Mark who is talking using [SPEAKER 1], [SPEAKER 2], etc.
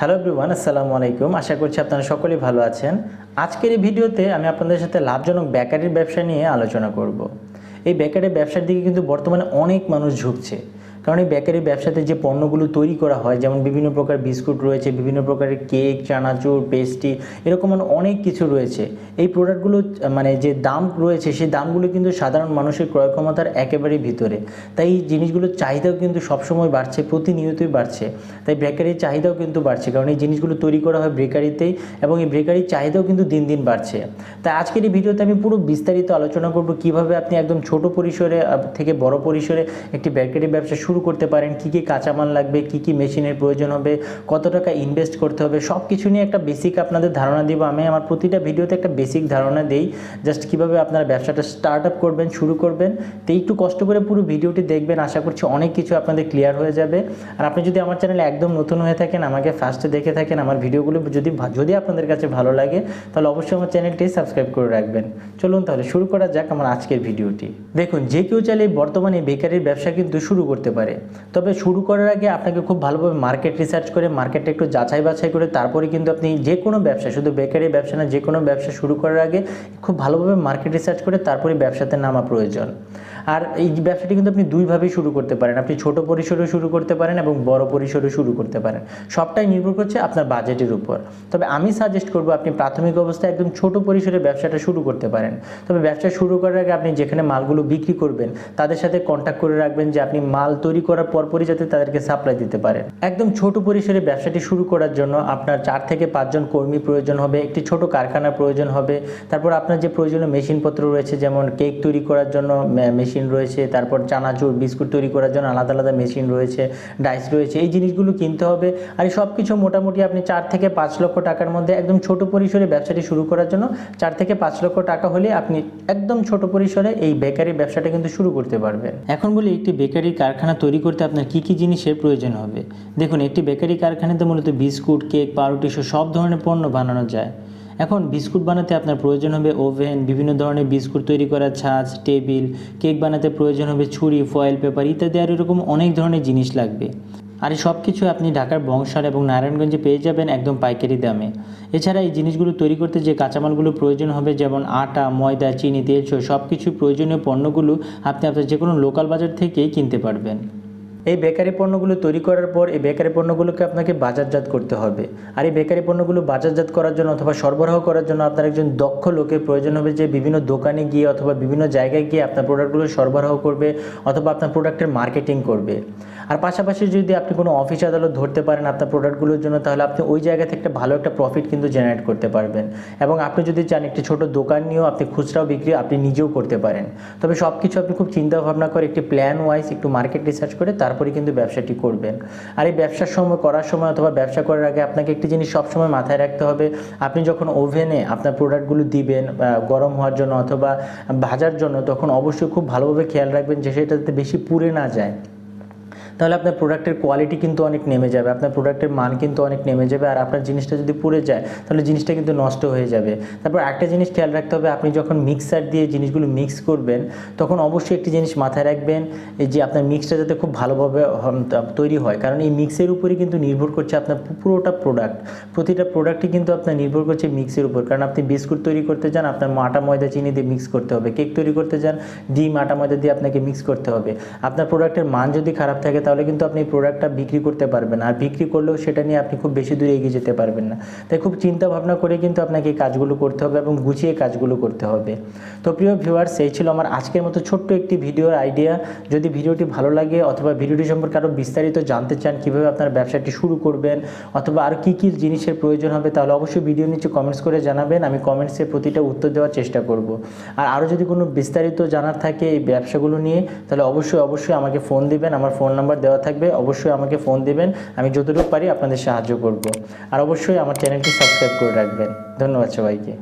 [SPEAKER 1] Hello everyone আসসালামু আলাইকুম। আশা করছি আপনারা সকলেই ভালো আছেন। আজকের এই ভিডিওতে আমি আপনাদের সাথে লাভজনক বেকারির ব্যবসা নিয়ে আলোচনা করব। এই বেকারির ব্যবসার দিকে কিন্তু বর্তমানে অনেক মানুষ ঝুঁকছে। কারণ এই বেকারি ব্যবসাতে যে পণ্যগুলো তৈরি করা হয়, যেমন বিভিন্ন প্রকার বিস্কুট রয়েছে, বিভিন্ন প্রকারের কেক, চানাচুর, পেস্ট্রি, এরকম অনেক কিছু রয়েছে। এই প্রোডাক্টগুলো মানে যে দাম রয়েছে, সেই দামগুলো কিন্তু সাধারণ মানুষের ক্রয় ক্ষমতার একেবারেই ভিতরে। তাই এই জিনিসগুলোর চাহিদাও কিন্তু সবসময় বাড়ছে, প্রতিনিয়তই বাড়ছে। তাই বেকারির চাহিদাও কিন্তু বাড়ছে, কারণ এই জিনিসগুলো তৈরি করা হয় বেকারিতেই এবং এই বেকারির চাহিদাও কিন্তু দিন দিন বাড়ছে। তাই আজকের এই ভিডিওতে আমি পুরো বিস্তারিত আলোচনা করব কীভাবে আপনি একদম ছোট পরিসরে থেকে বড় পরিসরে একটি বেকারি ব্যবসা শুরু করতে পারেন, কি কি কাঁচামাল লাগবে, কি কি মেশিনের প্রয়োজন হবে, কত টাকা ইনভেস্ট করতে হবে সব কিছু নিয়ে একটা বেসিক আপনাদের ধারণা দিব। আমি আমার প্রতিটা ভিডিওতে একটা বেসিক ধারণা দেই জাস্ট কীভাবে আপনারা ব্যবসাটা স্টার্ট আপ করবেন, শুরু করবেন। তো একটু কষ্ট করে পুরো ভিডিওটি দেখবেন, আশা করছি অনেক কিছু আপনাদের ক্লিয়ার হয়ে যাবে। আর আপনি যদি আমার চ্যানেলে একদম নতুন হয়ে থাকেন, আমাকে ফার্স্টে দেখে থাকেন, আমার ভিডিওগুলো যদি যদি আপনাদের কাছে ভালো লাগে, তাহলে অবশ্যই আমার চ্যানেলটি সাবস্ক্রাইব করে রাখবেন। চলুন তাহলে শুরু করা যাক আমার আজকের ভিডিওটি। দেখুন, যে কেউ চাইলে বর্তমানে বেকারির ব্যবসা কিন্তু শুরু করতে পারে। তবে শুরু করার আগে আপনাকে খুব ভালোভাবে মার্কেট রিসার্চ করে মার্কেটটা একটু যাচাই বাছাই করে, তারপরে কিন্তু আপনি যে কোনো ব্যবসা, শুধু বেকারি ব্যবসা না, যে কোনো ব্যবসা শুরু করার আগে খুব ভালোভাবে মার্কেট রিসার্চ করে, তারপরে ব্যবসাতে নামা প্রয়োজন। আর এই ব্যবসাটি কিন্তু আপনি দুইভাবেই শুরু করতে পারেন। আপনি ছোট পরিসরেও শুরু করতে পারেন এবং বড় পরিসরেও শুরু করতে পারেন। সবটাই নির্ভর করছে আপনার বাজেটের উপর। তবে আমি সাজেস্ট করব আপনি প্রাথমিক অবস্থায় একদম ছোট পরিসরে ব্যবসাটা শুরু করতে পারেন। তবে ব্যবসা শুরু করার আগে আপনি যেখানে মালগুলো বিক্রি করবেন, তাদের সাথে কন্ট্যাক্ট করে রাখবেন যে আপনি মাল তৈরি করার পরপরই যাতে তাদেরকে সাপ্লাই দিতে পারেন। একদম ছোট পরিসরে ব্যবসাটি শুরু করার জন্য আপনার চার থেকে পাঁচজন কর্মী প্রয়োজন হবে, একটি ছোট কারখানার প্রয়োজন হবে। তারপর আপনার যে প্রয়োজনীয় মেশিনপত্র রয়েছে, যেমন কেক তৈরি করার জন্য মেশিন রয়েছে, তারপর চানাচুর, বিস্কুট তৈরি করার জন্য আলাদা আলাদা মেশিন রয়েছে ডাইস রয়েছে, এই জিনিসগুলো কিনতে হবে। আর এই সব কিছু মোটামুটি আপনি চার থেকে পাঁচ লক্ষ টাকার মধ্যে একদম ছোট পরিসরে ব্যবসাটি শুরু করার জন্য চার থেকে পাঁচ লক্ষ টাকা হলে আপনি একদম ছোট পরিসরে এই বেকারি ব্যবসাটা কিন্তু শুরু করতে পারবেন। এখন বলি একটি বেকারি কারখানা তৈরি করতে আপনার কি কি জিনিসের প্রয়োজন হবে? দেখুন, একটি বেকারি কারখানাতে মূলত বিস্কুট, কেক, পাউরুটি সব ধরনের পণ্য বানানো যায়। এখন বিস্কুট বানাতে আপনার প্রয়োজন হবে ওভেন, বিভিন্ন ধরনের বিস্কুট তৈরি করার ছাঁচ, টেবিল, কেক বানাতে প্রয়োজন হবে ছুরি, ফয়েল পেপার ইত্যাদি, আর এরকম অনেক ধরনের জিনিস লাগবে। আর এই সব কিছু আপনি ঢাকার বংশাল এবং নারায়ণগঞ্জে পেয়ে যাবেন একদম পাইকারি দামে। এছাড়া এই জিনিসগুলো তৈরি করতে যে কাঁচামালগুলো প্রয়োজন হবে, যেমন আটা, ময়দা, চিনি, তেল সব কিছু প্রয়োজনীয় পণ্যগুলো আপনি আপনার যে কোনো লোকাল বাজার থেকেই কিনতে পারবেন। এই বেকারি পণ্যগুলো তৈরি করার পর এই বেকারি পণ্যগুলোকে আপনাকে বাজারজাত করতে হবে। আর এই বেকারি পণ্যগুলো বাজারজাত করার জন্য অথবা সরবরাহ করার জন্য আপনার একজন দক্ষ লোকের প্রয়োজন হবে যে বিভিন্ন দোকানে গিয়ে অথবা বিভিন্ন জায়গায় গিয়ে আপনার প্রোডাক্টগুলো সরবরাহ করবে অথবা আপনার প্রোডাক্টের মার্কেটিং করবে। আর পাশাপাশি যদি আপনি কোনো অফিস আদালত ধরতে পারেন আপনার প্রোডাক্টগুলোর জন্য, তাহলে আপনি ওই জায়গা থেকে একটা ভালো একটা প্রফিট কিন্তু জেনারেট করতে পারবেন। এবং আপনি যদি চান একটি ছোট দোকান নিয়েও আপনি খুচরাও বিক্রি আপনি নিজেও করতে পারেন। তবে সব কিছু আপনি খুব চিন্তা ভাবনা করে একটি প্ল্যান ওয়াইজ একটু মার্কেট রিসার্চ করে তারপরে কিন্তু ব্যবসাটি করবেন। আর এই ব্যবসার সময় করার সময় অথবা ব্যবসা করার আগে আপনাকে একটি জিনিস সবসময় মাথায় রাখতে হবে। আপনি যখন ওভেনে আপনার প্রোডাক্টগুলো দিবেন গরম হওয়ার জন্য অথবা ভাজার জন্য, তখন অবশ্যই খুব ভালোভাবে খেয়াল রাখবেন যে সেটাতে বেশি পুড়ে না যায়। তাহলে আপনার প্রোডাক্টের কোয়ালিটি কিন্তু অনেক নেমে যাবে, আপনার প্রোডাক্টের মান কিন্তু অনেক নেমে যাবে আর আপনার জিনিসটা যদি পুড়ে যায়, তাহলে জিনিসটা কিন্তু নষ্ট হয়ে যাবে। তারপর একটা জিনিস খেয়াল রাখতে হবে, আপনি যখন মিক্সার দিয়ে জিনিসগুলো মিক্স করবেন, তখন অবশ্যই একটি জিনিস মাথায় রাখবেন যে আপনার মিক্সটা যাতে খুব ভালোভাবে তৈরি হয়। কারণ এই মিক্সের উপরই কিন্তু নির্ভর করছে আপনার পুরোটা প্রোডাক্ট প্রতিটা প্রোডাক্টই কিন্তু আপনার নির্ভর করছে মিক্সের উপর। কারণ আপনি বিস্কুট তৈরি করতে যান আপনার আটা ময়দা চিনি দিয়ে মিক্স করতে হবে। কেক তৈরি করতে যান ডিম, আটা ময়দা দিয়ে আপনাকে মিক্স করতে হবে। আপনার প্রোডাক্টের মান যদি খারাপ থাকে তাহলে কিন্তু আপনি প্রোডাক্টটা বিক্রি করতে পারবেন। আর বিক্রি করলেও সেটা নিয়ে আপনি খুব বেশি দূরে এগিয়ে যেতে পারবেন না। তাই খুব চিন্তা ভাবনা করে কিন্তু আপনাকে এই কাজগুলো করতে হবে এবং গুছিয়ে কাজগুলো করতে হবে। তো প্রিয় ভিউয়ার্স এই ছিল আমার আজকের মতো ছোট্ট একটি ভিডিওর আইডিয়া যদি ভিডিওটি ভালো লাগে অথবা ভিডিওটি সম্পর্কে আরও বিস্তারিত জানতে চান, কীভাবে আপনার ব্যবসাটি শুরু করবেন অথবা আর কী কী জিনিসের প্রয়োজন হবে, তাহলে অবশ্যই ভিডিও নিচে কমেন্টস করে জানাবেন। আমি কমেন্টসে প্রতিটা উত্তর দেওয়ার চেষ্টা করব। আর আরও যদি কোনো বিস্তারিত জানার থাকে এই ব্যবসাগুলো নিয়ে, তাহলে অবশ্যই অবশ্যই আমাকে ফোন দিবেন। আমার ফোন নাম্বার দেওয়া থাকবে, অবশ্যই আমাকে ফোন দিবেন, আমি যতটুকু পারি আপনাদের সাহায্য করব। আর অবশ্যই আমার চ্যানেলটি সাবস্ক্রাইব করে রাখবেন। ধন্যবাদ সবাইকে।